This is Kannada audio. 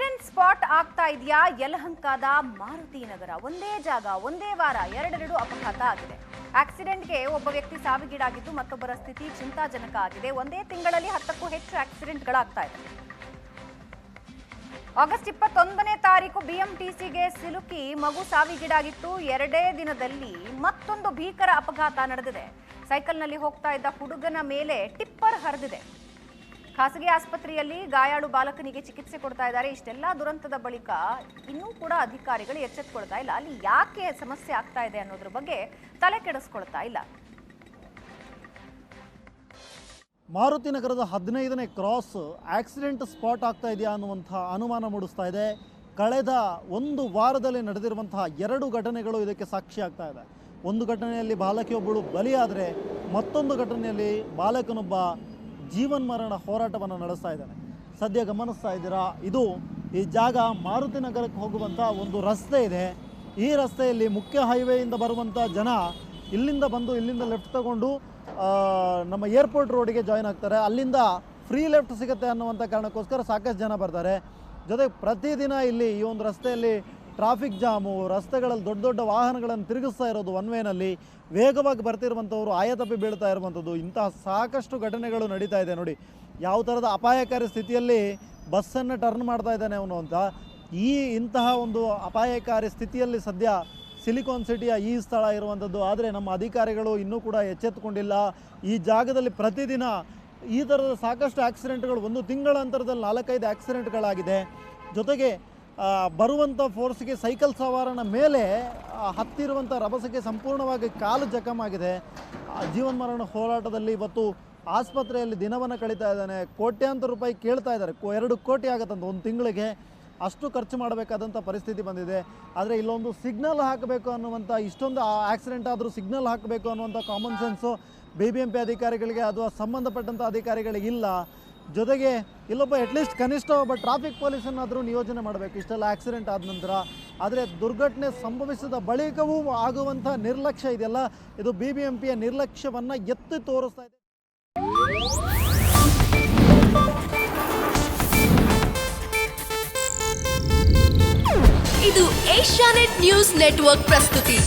ಆಕ್ಸಿಡೆಂಟ್ ಸ್ಪಾಟ್ ಆಗ್ತಾ ಇದೆಯಾ? ಯಲಹಂಕಾದ ಮಾರುತಿ ನಗರ. ಒಂದೇ ಜಾಗ, ಒಂದೇ ವಾರ, ಎರಡೆರಡು ಅಪಘಾತ ಆಗಿದೆ. ಆಕ್ಸಿಡೆಂಟ್ಗೆ ಒಬ್ಬ ವ್ಯಕ್ತಿ ಸಾವಿಗೀಡಾಗಿದ್ದು ಮತ್ತೊಬ್ಬರ ಸ್ಥಿತಿ ಚಿಂತಾಜನಕ ಆಗಿದೆ. ಒಂದೇ ತಿಂಗಳಲ್ಲಿ ಹತ್ತಕ್ಕೂ ಹೆಚ್ಚು ಆಕ್ಸಿಡೆಂಟ್ಗಳಾಗ್ತಾ ಇದೆ. ಆಗಸ್ಟ್ ಇಪ್ಪತ್ತೊಂದನೇ ತಾರೀಕು ಬಿಎಂಟಿಸಿಗೆ ಸಿಲುಕಿ ಮಗು ಸಾವಿಗೀಡಾಗಿತ್ತು. ಎರಡೇ ದಿನದಲ್ಲಿ ಮತ್ತೊಂದು ಭೀಕರ ಅಪಘಾತ ನಡೆದಿದೆ. ಸೈಕಲ್ನಲ್ಲಿ ಹೋಗ್ತಾ ಇದ್ದ ಹುಡುಗನ ಮೇಲೆ ಟಿಪ್ಪರ್ ಹರಿದಿದೆ. ಖಾಸಗಿ ಆಸ್ಪತ್ರೆಯಲ್ಲಿ ಗಾಯಾಳು ಬಾಲಕನಿಗೆ ಚಿಕಿತ್ಸೆ ಕೊಡ್ತಾ ಇದ್ದಾರೆ. ಇಷ್ಟೆಲ್ಲ ದುರಂತದ ಬಳಿಕ ಇನ್ನೂ ಕೂಡ ಅಧಿಕಾರಿಗಳು ಎಚ್ಚೆತ್ಕೊಳ್ತಾ ಇಲ್ಲ. ಅಲ್ಲಿ ಯಾಕೆ ಸಮಸ್ಯೆ ಆಗ್ತಾ ಇದೆ ಅನ್ನೋದ್ರ ಬಗ್ಗೆ ತಲೆ ಕೆಡಿಸ್ಕೊಳ್ತಾ ಇಲ್ಲ. ಮಾರುತಿ ನಗರದ ಹದಿನೈದನೇ ಕ್ರಾಸ್ ಆಕ್ಸಿಡೆಂಟ್ ಸ್ಪಾಟ್ ಆಗ್ತಾ ಇದೆಯಾ ಅನ್ನುವಂಥ ಅನುಮಾನ ಮೂಡಿಸ್ತಾ ಇದೆ. ಕಳೆದ ಒಂದು ವಾರದಲ್ಲಿ ನಡೆದಿರುವಂತಹ ಎರಡು ಘಟನೆಗಳು ಇದಕ್ಕೆ ಸಾಕ್ಷಿ ಆಗ್ತಾ ಇದೆ. ಒಂದು ಘಟನೆಯಲ್ಲಿ ಬಾಲಕಿಯೊಬ್ಬಳು ಬಲಿಯಾದರೆ ಮತ್ತೊಂದು ಘಟನೆಯಲ್ಲಿ ಬಾಲಕನೊಬ್ಬ ಜೀವನ್ಮರಣ ಹೋರಾಟವನ್ನು ನಡೆಸ್ತಾ ಇದ್ದಾನೆ. ಸದ್ಯ ಗಮನಿಸ್ತಾ ಇದ್ದೀರಾ? ಇದು ಈ ಜಾಗ ಮಾರುತಿ ನಗರಕ್ಕೆ ಹೋಗುವಂಥ ಒಂದು ರಸ್ತೆ ಇದೆ. ಈ ರಸ್ತೆಯಲ್ಲಿ ಮುಖ್ಯ ಹೈವೇಯಿಂದ ಬರುವಂಥ ಜನ ಇಲ್ಲಿಂದ ಬಂದು ಇಲ್ಲಿಂದ ಲೆಫ್ಟ್ ತಗೊಂಡು ನಮ್ಮ ಏರ್ಪೋರ್ಟ್ ರೋಡಿಗೆ ಜಾಯ್ನ್ ಆಗ್ತಾರೆ. ಅಲ್ಲಿಂದ ಫ್ರೀ ಲೆಫ್ಟ್ ಸಿಗುತ್ತೆ ಅನ್ನುವಂಥ ಕಾರಣಕ್ಕೋಸ್ಕರ ಸಾಕಷ್ಟು ಜನ ಬರ್ತಾರೆ. ಜೊತೆಗೆ ಪ್ರತಿದಿನ ಇಲ್ಲಿ ಈ ಒಂದು ರಸ್ತೆಯಲ್ಲಿ ಟ್ರಾಫಿಕ್ ಜಾಮು, ರಸ್ತೆಗಳಲ್ಲಿ ದೊಡ್ಡ ದೊಡ್ಡ ವಾಹನಗಳನ್ನು ತಿರುಗಿಸ್ತಾ ಇರೋದು ಒನ್ ವೇನಲ್ಲಿ ವೇಗವಾಗಿ ಬರ್ತಿರುವಂಥವ್ರು ಆಯತಪ್ಪಿ ಬೀಳ್ತಾ ಇರುವಂಥದ್ದು. ಇಂತಹ ಸಾಕಷ್ಟು ಘಟನೆಗಳು ನಡೀತಾ ಇದೆ ನೋಡಿ. ಯಾವ ಥರದ ಅಪಾಯಕಾರಿ ಸ್ಥಿತಿಯಲ್ಲಿ ಬಸ್ಸನ್ನು ಟರ್ನ್ ಮಾಡ್ತಾ ಇದ್ದಾನೆ ಅವನು ಅಂತ. ಈ ಇಂತಹ ಒಂದು ಅಪಾಯಕಾರಿ ಸ್ಥಿತಿಯಲ್ಲಿ ಸದ್ಯ ಸಿಲಿಕಾನ್ ಸಿಟಿಯ ಈ ಸ್ಥಳ ಇರುವಂಥದ್ದು. ಆದರೆ ನಮ್ಮ ಅಧಿಕಾರಿಗಳು ಇನ್ನೂ ಕೂಡ ಎಚ್ಚೆತ್ತುಕೊಂಡಿಲ್ಲ. ಈ ಜಾಗದಲ್ಲಿ ಪ್ರತಿದಿನ ಈ ಥರದ ಸಾಕಷ್ಟು ಆಕ್ಸಿಡೆಂಟ್ಗಳು ಒಂದು ತಿಂಗಳ ಅಂತರದಲ್ಲಿ ನಾಲ್ಕೈದು ಆಕ್ಸಿಡೆಂಟ್ಗಳಾಗಿದೆ ಜೊತೆಗೆ ಬರುವಂಥ ಫೋರ್ಸ್ಗೆ ಸೈಕಲ್ ಸವಾರನ ಮೇಲೆ ಹತ್ತಿರುವಂಥ ರಭಸಕ್ಕೆ ಸಂಪೂರ್ಣವಾಗಿ ಕಾಲು ಜಖಮಾಗಿದೆ. ಜೀವನ್ ಜೀವನ್ಮರಣ ಹೋರಾಟದಲ್ಲಿ ಇವತ್ತು ಆಸ್ಪತ್ರೆಯಲ್ಲಿ ದಿನವನ್ನು ಕಳೀತಾ ಇದ್ದಾನೆ. ಕೋಟ್ಯಾಂತರ ರೂಪಾಯಿ ಕೇಳ್ತಾ ಇದ್ದಾರೆ. ಕೋ- ಎರಡು ಕೋಟಿ ಆಗತ್ತಂತ ಒಂದು ತಿಂಗಳಿಗೆ. ಅಷ್ಟು ಖರ್ಚು ಮಾಡಬೇಕಾದಂಥ ಪರಿಸ್ಥಿತಿ ಬಂದಿದೆ. ಆದರೆ ಇಲ್ಲೊಂದು ಸಿಗ್ನಲ್ ಹಾಕಬೇಕು ಅನ್ನುವಂಥ ಇಷ್ಟೊಂದು ಆಕ್ಸಿಡೆಂಟ್ ಆದರೂ ಸಿಗ್ನಲ್ ಹಾಕಬೇಕು ಅನ್ನುವಂಥ common sense B B M P ಅಧಿಕಾರಿಗಳಿಗೆ ಅಥವಾ ಸಂಬಂಧಪಟ್ಟಂಥ ಅಧಿಕಾರಿಗಳಿಗೆ ಇಲ್ಲ. ಜೊತೆಗೆ ಇಲ್ಲೊಬ್ಬ ಅಟ್ಲೀಸ್ಟ್ ಕನಿಷ್ಠ ಒಬ್ಬ ಟ್ರಾಫಿಕ್ ಪೊಲೀಸನ್ನಾದರೂ ನಿಯೋಜನೆ ಮಾಡಬೇಕು. ಇಷ್ಟೆಲ್ಲ ಆಕ್ಸಿಡೆಂಟ್ ಆದ ನಂತರ ಆದರೆ ದುರ್ಘಟನೆ ಸಂಭವಿಸಿದ ಬಳಿಕವೂ ಆಗುವಂಥ ನಿರ್ಲಕ್ಷ್ಯ ಇದೆಯಲ್ಲ? ಇದು ಬಿ ಬಿ ಎಂ ಪಿಯ ನಿರ್ಲಕ್ಷ್ಯವನ್ನು ಎತ್ತಿ ತೋರಿಸ್ತಾ ಇದೆ. ಇದು ಏಷ್ಯಾನೆಟ್ ನ್ಯೂಸ್ ನೆಟ್ವರ್ಕ್ ಪ್ರಸ್ತುತಿ.